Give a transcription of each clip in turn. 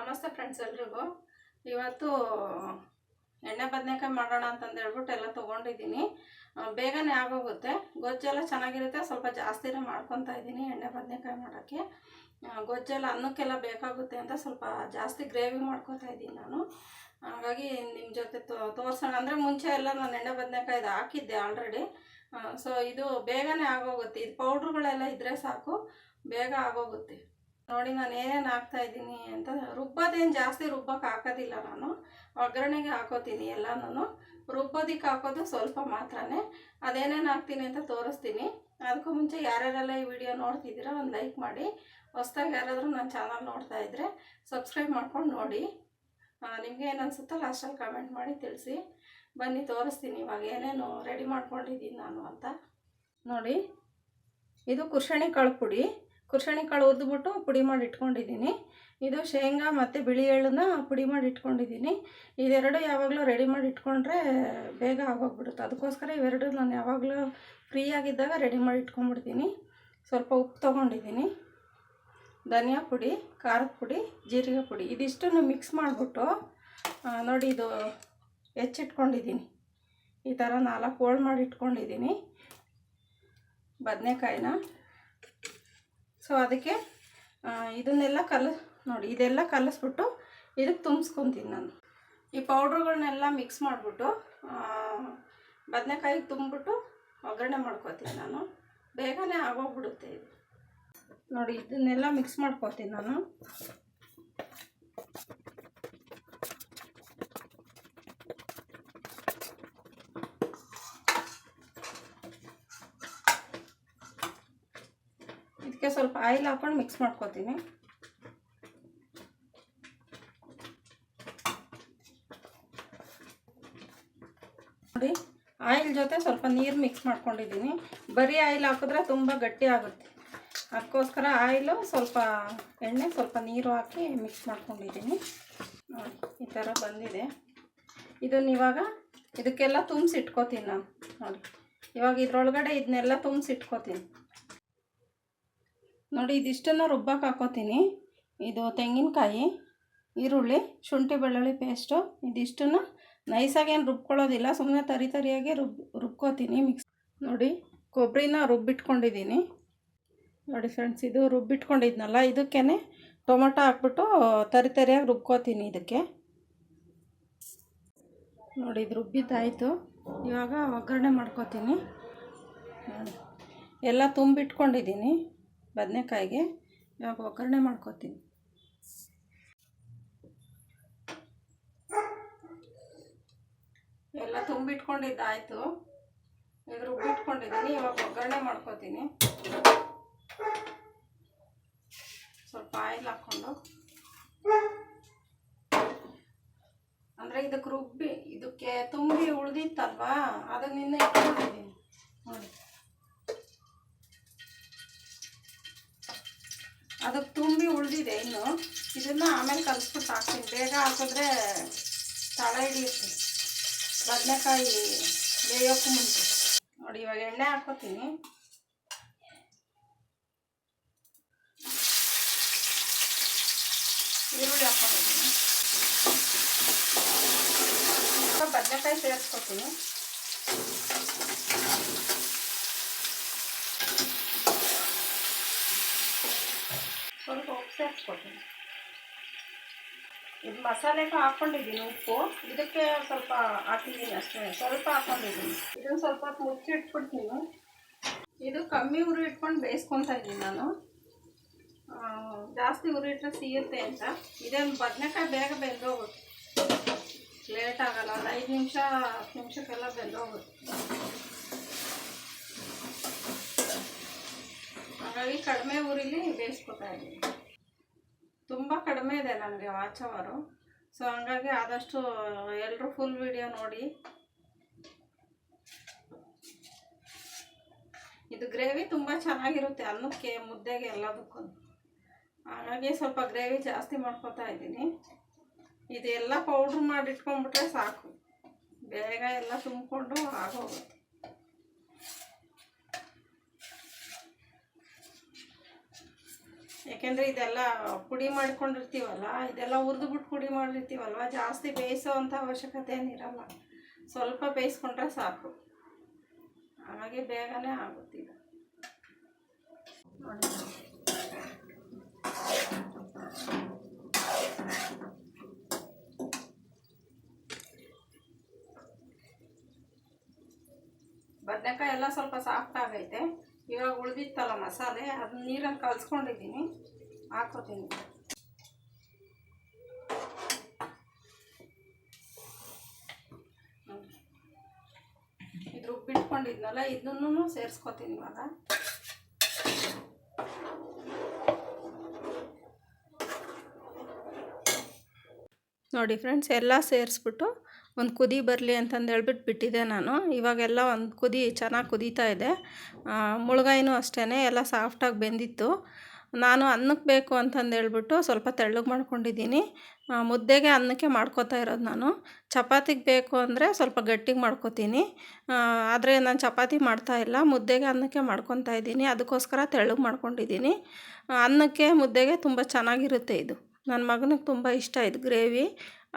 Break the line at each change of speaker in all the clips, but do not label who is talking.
ನಮಸ್ತೆ ಫ್ರೆಂಡ್ಸ್ ಎಲ್ರಿಗೂ. ಇವತ್ತು ಎಣ್ಣೆ ಬದನೆಕಾಯಿ ಮಾಡೋಣ ಅಂತಂದು ಹೇಳ್ಬಿಟ್ಟು ಎಲ್ಲ ತೊಗೊಂಡಿದ್ದೀನಿ. ಬೇಗನೆ ಆಗೋಗುತ್ತೆ. ಗೊಜ್ಜೆಲ್ಲ ಚೆನ್ನಾಗಿರುತ್ತೆ. ಸ್ವಲ್ಪ ಜಾಸ್ತಿನೇ ಮಾಡ್ಕೊತಾ ಇದ್ದೀನಿ ಎಣ್ಣೆ ಬದನೆಕಾಯಿ ಮಾಡೋಕ್ಕೆ. ಗೊಜ್ಜೆಲ್ಲ ಅನ್ನಕ್ಕೆಲ್ಲ ಬೇಕಾಗುತ್ತೆ ಅಂತ ಸ್ವಲ್ಪ ಜಾಸ್ತಿ ಗ್ರೇವಿ ಮಾಡ್ಕೊತಾ ಇದ್ದೀನಿ ನಾನು. ಹಾಗಾಗಿ ನಿಮ್ಮ ಜೊತೆ ತೋರ್ಸೋಣ. ಅಂದರೆ ಮುಂಚೆ ಎಲ್ಲ ನಾನು ಎಣ್ಣೆ ಬದನೆಕಾಯಿ ಹಾಕಿದ್ದೆ ಆಲ್ರೆಡಿ ಸೊ ಇದು ಬೇಗನೆ ಆಗೋಗುತ್ತೆ. ಇದು ಪೌಡ್ರುಗಳೆಲ್ಲ ಇದ್ದರೆ ಸಾಕು. ಬೇಗ ಆಗೋಗುತ್ತೆ. ನೋಡಿ ನಾನು ಏನೇನು ಹಾಕ್ತಾ ಇದ್ದೀನಿ ಅಂತ ರುಬ್ಬೋದೇನು ಜಾಸ್ತಿ ರುಬ್ಬಕ್ಕೆ ಹಾಕೋದಿಲ್ಲ ನಾನು. ಒಗ್ಗರಣೆಗೆ ಹಾಕೋತೀನಿ ಎಲ್ಲನೂ ರುಬ್ಬೋದಕ್ಕೆ ಹಾಕೋದು ಸ್ವಲ್ಪ ಮಾತ್ರನೇ. ಅದೇನೇನು ಹಾಕ್ತೀನಿ ಅಂತ ತೋರಿಸ್ತೀನಿ. ಅದಕ್ಕೂ ಮುಂಚೆ ಯಾರ್ಯಾರೆಲ್ಲ ಈ ವಿಡಿಯೋ ನೋಡ್ತಿದ್ದೀರಾ ಒಂದು ಲೈಕ್ ಮಾಡಿ. ಹೊಸ್ದಾಗಿ ಯಾರಾದರೂ ನನ್ನ ಚಾನಲ್ ನೋಡ್ತಾ ಇದ್ದರೆ ಸಬ್ಸ್ಕ್ರೈಬ್ ಮಾಡ್ಕೊಂಡು ನೋಡಿ. ನಿಮಗೆ ಏನು ಅನಿಸುತ್ತೋ ಲಾಸ್ಟಲ್ಲಿ ಕಮೆಂಟ್ ಮಾಡಿ ತಿಳಿಸಿ. ಬನ್ನಿ ತೋರಿಸ್ತೀನಿ ಇವಾಗ ಏನೇನು ರೆಡಿ ಮಾಡ್ಕೊಂಡಿದ್ದೀನಿ ನಾನು ಅಂತ. ನೋಡಿ, ಇದು ಕುರ್ಷಣಿ ಕಾಳು ಕುರ್ಷಣಿ ಕಾಳು ಹುರಿದ್ಬಿಟ್ಟು ಪುಡಿ ಮಾಡಿ ಇಟ್ಕೊಂಡಿದ್ದೀನಿ. ಇದು ಶೇಂಗಾ ಮತ್ತು ಬಿಳಿ ಎಳ್ಳನ್ನ ಪುಡಿ ಮಾಡಿ ಇಟ್ಕೊಂಡಿದ್ದೀನಿ. ಇದೆರಡು ಯಾವಾಗಲೂ ರೆಡಿ ಮಾಡಿ ಇಟ್ಕೊಂಡ್ರೆ ಬೇಗ ಆಗೋಗ್ಬಿಡುತ್ತೆ. ಅದಕ್ಕೋಸ್ಕರ ಇವೆರಡು ನಾನು ಯಾವಾಗಲೂ ಫ್ರೀ ಆಗಿದ್ದಾಗ ರೆಡಿ ಮಾಡಿ ಇಟ್ಕೊಂಡ್ಬಿಡ್ತೀನಿ. ಸ್ವಲ್ಪ ಉಪ್ಪು ತೊಗೊಂಡಿದ್ದೀನಿ. ಧನಿಯಾ ಪುಡಿ, ಖಾರದ ಪುಡಿ, ಜೀರಿಗೆ ಪುಡಿ. ಇದಿಷ್ಟನ್ನು ಮಿಕ್ಸ್ ಮಾಡಿಬಿಟ್ಟು ನೋಡಿ ಇದು ಹೆಚ್ಚಿಟ್ಕೊಂಡಿದ್ದೀನಿ. ಈ ಥರ ನಾಲ್ಕು ಹೋಳು ಮಾಡಿ ಇಟ್ಕೊಂಡಿದ್ದೀನಿ. ಬದನೆಕಾಯಿನ ಸೊ ಅದಕ್ಕೆ ಇದನ್ನೆಲ್ಲ ಕಲ ನೋಡಿ, ಇದೆಲ್ಲ ಕಲಸ್ಬಿಟ್ಟು ಇದಕ್ಕೆ ತುಂಬಿಸ್ಕೊತೀನಿ ನಾನು. ಈ ಪೌಡ್ರುಗಳನ್ನೆಲ್ಲ ಮಿಕ್ಸ್ ಮಾಡಿಬಿಟ್ಟು ಬದನೆಕಾಯಿಗೆ ತುಂಬಿಬಿಟ್ಟು ಒಗ್ಗರಣೆ ಮಾಡ್ಕೋತೀನಿ ನಾನು. ಬೇಗನೆ ಆಗೋಗ್ಬಿಡುತ್ತೆ ಇದು. ನೋಡಿ, ಇದನ್ನೆಲ್ಲ ಮಿಕ್ಸ್ ಮಾಡ್ಕೋತೀನಿ ನಾನು. ಇದಕ್ಕೆ ಸ್ವಲ್ಪ ಆಯಿಲ್ ಹಾಕೊಂಡು ಮಿಕ್ಸ್ ಮಾಡ್ಕೊತೀನಿ. ನೋಡಿ, ಆಯಿಲ್ ಜೊತೆ ಸ್ವಲ್ಪ ನೀರು ಮಿಕ್ಸ್ ಮಾಡ್ಕೊಂಡಿದ್ದೀನಿ. ಬರೀ ಆಯಿಲ್ ಹಾಕಿದ್ರೆ ತುಂಬ ಗಟ್ಟಿ ಆಗುತ್ತೆ. ಅದಕ್ಕೋಸ್ಕರ ಆಯಿಲು ಸ್ವಲ್ಪ ಎಣ್ಣೆ, ಸ್ವಲ್ಪ ನೀರು ಹಾಕಿ ಮಿಕ್ಸ್ ಮಾಡ್ಕೊಂಡಿದ್ದೀನಿ. ನೋಡಿ, ಈ ಥರ ಬಂದಿದೆ. ಇದನ್ನ ಇವಾಗ ಇದಕ್ಕೆಲ್ಲ ತುಂಬಿಸಿ ಇಟ್ಕೋತೀನಿ ನಾನು. ನೋಡಿ, ಇವಾಗ ಇದ್ರೊಳಗಡೆ ಇದನ್ನೆಲ್ಲ ತುಂಬಿಸಿ ಇಟ್ಕೋತೀನಿ. ನೋಡಿ, ಇದಿಷ್ಟನ್ನು ರುಬ್ಬಕ್ಕೆ ಹಾಕೋತೀನಿ. ಇದು ತೆಂಗಿನಕಾಯಿ, ಈರುಳ್ಳಿ, ಶುಂಠಿ ಬೆಳ್ಳುಳ್ಳಿ ಪೇಸ್ಟು ಇದಿಷ್ಟನ್ನು ನೈಸಾಗೇನು ರುಬ್ಕೊಳ್ಳೋದಿಲ್ಲ ಸುಮ್ಮನೆ ತರಿ ತರಿಯಾಗಿ ರುಬ್, ರುಬ್ಕೋತೀನಿ ಮಿಕ್ಸ್ ನೋಡಿ ಕೊಬ್ಬರಿನ ರುಬ್ಬಿಟ್ಕೊಂಡಿದ್ದೀನಿ ನೋಡಿ ಫ್ರೆಂಡ್ಸ್ ಇದು ರುಬ್ಬಿಟ್ಕೊಂಡಿದ್ನಲ್ಲ ಇದಕ್ಕೇ ಟೊಮೊಟೊ ಹಾಕ್ಬಿಟ್ಟು ತರಿ ತರಿಯಾಗಿ ರುಬ್ಕೋತೀನಿ ಇದಕ್ಕೆ. ನೋಡಿ, ಇದು ರುಬ್ಬಿದ್ದಾಯಿತು. ಇವಾಗ ಒಗ್ಗರಣೆ ಮಾಡ್ಕೋತೀನಿ. ಎಲ್ಲ ತುಂಬಿಟ್ಕೊಂಡಿದ್ದೀನಿ ಬದನೆಕಾಯಿಗೆ ಇವಾಗ ಒಗ್ಗರಣೆ ಮಾಡ್ಕೋತೀನಿ. ಎಲ್ಲ ತುಂಬಿಟ್ಕೊಂಡಿದ್ದಾಯಿತು. ಈಗ ರುಬ್ಬಿಟ್ಕೊಂಡಿದ್ದೀನಿ, ಇವಾಗ ಒಗ್ಗರಣೆ ಮಾಡ್ಕೋತೀನಿ. ಸ್ವಲ್ಪ ಆಯಿಲ್ ಹಾಕ್ಕೊಂಡು. ಅಂದರೆ ಇದಕ್ಕೆ ರುಬ್ಬಿ, ಇದಕ್ಕೆ ತುಂಬಿ ಉಳಿದಿತ್ತಲ್ವಾ? ಅದನ್ನ ಇಟ್ಕೊಂಡಿದ್ದೀನಿ ನೋಡಿ. ಅದಕ್ಕೆ ತುಂಬಿ ಉಳಿದಿದೆ ಇನ್ನು. ಇದನ್ನು ಆಮೇಲೆ ಕಲಿಸ್ಬಿಟ್ಟು ಹಾಕ್ತೀನಿ. ಬೇಗ ಹಾಕಿದ್ರೆ ತಳ ಹಿಡಿಯುತ್ತೆ ಬದನೆಕಾಯಿ ಬೇಯೋಕ್ಕೂ ಮುಂಚೆ. ನೋಡಿ, ಇವಾಗ ಎಣ್ಣೆ ಹಾಕೋತೀನಿ. ಈರುಳ್ಳಿ ಹಾಕೊಂಡಿದ್ದೀನಿ. ಬದನೆಕಾಯಿ ಸೇರಿಸ್ಕೊತೀನಿ ಸ್ವಲ್ಪ ಉಪ್ಪು ಸೇರಿಸ್ಕೊತೀನಿ ಇದು ಮಸಾಲೆಗೆ ಹಾಕ್ಕೊಂಡಿದ್ದೀನಿ, ಉಪ್ಪು. ಇದಕ್ಕೆ ಸ್ವಲ್ಪ ಹಾಕಿದ್ದೀನಿ ಅಷ್ಟೇ, ಸ್ವಲ್ಪ ಹಾಕೊಂಡಿದ್ದೀನಿ ಇದನ್ನು ಸ್ವಲ್ಪ ಮುಚ್ಚಿ ಇಟ್ಬಿಡ್ತೀನಿ. ಇದು ಕಮ್ಮಿ ಉರಿ ಇಟ್ಕೊಂಡು ಬೇಯಿಸ್ಕೊತಾ ಇದ್ದೀನಿ ನಾನು. ಜಾಸ್ತಿ ಉರಿ ಇಟ್ಟರೆ ಸಿಗುತ್ತೆ ಅಂತ. ಇದೇನು ಬದನೆಕಾಯಿ ಬೇಗ ಬೆಂದೋಗುತ್ತೆ. ಲೇಟ್ ಆಗಲ್ಲ, ಒಂದು ಐದು ನಿಮಿಷ, ಹತ್ತು ನಿಮಿಷಕ್ಕೆಲ್ಲ ಬೆಂದೋಗುತ್ತೆ. ಹಾಗಾಗಿ ಕಡಿಮೆ ಉರಿಲಿ ಬೇಯಿಸ್ಕೊತಾ ಇದ್ದೀನಿ. ತುಂಬ ಕಡಿಮೆ ಇದೆ ನನಗೆ ವಾಚ್ ಅವರು. ಸೊ ಹಂಗಾಗಿ ಆದಷ್ಟು ಎಲ್ಲರೂ ಫುಲ್ ವಿಡಿಯೋ ನೋಡಿ. ಇದು ಗ್ರೇವಿ ತುಂಬ ಚೆನ್ನಾಗಿರುತ್ತೆ ಅನ್ನಕ್ಕೆ, ಮುದ್ದೆಗೆ ಎಲ್ಲದಕ್ಕೂ. ಹಾಗಾಗಿ ಸ್ವಲ್ಪ ಗ್ರೇವಿ ಜಾಸ್ತಿ ಮಾಡ್ಕೊತಾ ಇದ್ದೀನಿ. ಇದೆಲ್ಲ ಪೌಡ್ರ್ ಮಾಡಿ ಇಟ್ಕೊಂಡ್ಬಿಟ್ರೆ ಸಾಕು. ಬೇಗ ಎಲ್ಲ ತುಂಬಿಕೊಂಡು ಆಗೋಗುತ್ತೆ. ಯಾಕೆಂದರೆ ಇದೆಲ್ಲ ಪುಡಿ ಮಾಡ್ಕೊಂಡಿರ್ತೀವಲ್ಲ, ಇದೆಲ್ಲ ಹುರಿದ್ಬಿಟ್ಟು ಪುಡಿ ಮಾಡಿರ್ತೀವಲ್ವ? ಜಾಸ್ತಿ ಬೇಯಿಸೋ ಅಂಥ ಅವಶ್ಯಕತೆ ಏನಿರಲ್ಲ. ಸ್ವಲ್ಪ ಬೇಯಿಸ್ಕೊಂಡ್ರೆ ಸಾಕು. ಹಾಗೆ ಬೇಗನೆ ಆಗುತ್ತೆ ಇದು. ನೋಡಿ ಬದನೆಕಾಯಿ ಎಲ್ಲ ಸ್ವಲ್ಪ ಸಾಫ್ಟ್ ಆಗೈತೆ. ಇವಾಗ ಉಳಿದಿತ್ತಲ್ಲ ಮಸಾಲೆ ಅದನ್ನ ನೀರನ್ನು ಕಲಿಸ್ಕೊಂಡಿದ್ದೀನಿ. ಹಾಕೋತೀನಿ. ಇದು ರುಬ್ಬಿಟ್ಕೊಂಡಿದ್ನಲ್ಲ ಇದನ್ನೂ ಸೇರಿಸ್ಕೊತೀನಿ ಇವಾಗ. ನೋಡಿ ಫ್ರೆಂಡ್ಸ್, ಎಲ್ಲ ಸೇರಿಸ್ಬಿಟ್ಟು ಒಂದು ಕುದಿ ಬರಲಿ ಅಂತಂದು ಹೇಳ್ಬಿಟ್ಟು ಬಿಟ್ಟಿದ್ದೆ ನಾನು. ಇವಾಗೆಲ್ಲ ಒಂದು ಕುದಿ, ಚೆನ್ನಾಗಿ ಕುದೀತಾ ಇದೆ. ಮುಳುಗಾಯಿನೂ ಅಷ್ಟೇ ಎಲ್ಲ ಸಾಫ್ಟಾಗಿ ಬೆಂದಿತ್ತು. ನಾನು ಅನ್ನಕ್ಕೆ ಬೇಕು ಅಂತಂದು ಹೇಳ್ಬಿಟ್ಟು ಸ್ವಲ್ಪ ತೆಳ್ಳಗೆ ಮಾಡ್ಕೊಂಡಿದ್ದೀನಿ. ಮುದ್ದೆಗೆ ಅನ್ನಕ್ಕೆ ಮಾಡ್ಕೊತಾ ಇರೋದು ನಾನು. ಚಪಾತಿಗೆ ಬೇಕು ಅಂದರೆ ಸ್ವಲ್ಪ ಗಟ್ಟಿಗೆ ಮಾಡ್ಕೊತೀನಿ. ಆದರೆ ನಾನು ಚಪಾತಿ ಮಾಡ್ತಾ ಇಲ್ಲ. ಮುದ್ದೆಗೆ ಅನ್ನಕ್ಕೆ ಮಾಡ್ಕೊತಾ ಇದ್ದೀನಿ. ಅದಕ್ಕೋಸ್ಕರ ತೆಳ್ಳಗೆ ಮಾಡ್ಕೊಂಡಿದ್ದೀನಿ. ಅನ್ನಕ್ಕೆ ಮುದ್ದೆಗೆ ತುಂಬ ಚೆನ್ನಾಗಿರುತ್ತೆ ಇದು. ನನ್ನ ಮಗನಿಗೆ ತುಂಬ ಇಷ್ಟ ಇದು ಗ್ರೇವಿ.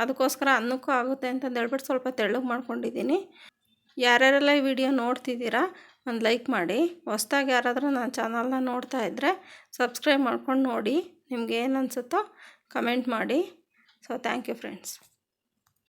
ಅದಕ್ಕೋಸ್ಕರ ಅನ್ನಕ್ಕೂ ಆಗುತ್ತೆ ಅಂತಂದು ಹೇಳ್ಬಿಟ್ಟು ಸ್ವಲ್ಪ ತೆಳ್ಳಗೆ ಮಾಡ್ಕೊಂಡಿದ್ದೀನಿ. ಯಾರ್ಯಾರೆಲ್ಲ ಈ ವಿಡಿಯೋ ನೋಡ್ತಿದ್ದೀರಾ ಒಂದು ಲೈಕ್ ಮಾಡಿ. ಹೊಸ್ದಾಗಿ ಯಾರಾದರೂ ನನ್ನ ಚಾನಲ್ನ ನೋಡ್ತಾ ಇದ್ದರೆ ಸಬ್ಸ್ಕ್ರೈಬ್ ಮಾಡ್ಕೊಂಡು ನೋಡಿ. ನಿಮ್ಗೆ ಏನು ಅನಿಸುತ್ತೋ ಕಮೆಂಟ್ ಮಾಡಿ. So thank you friends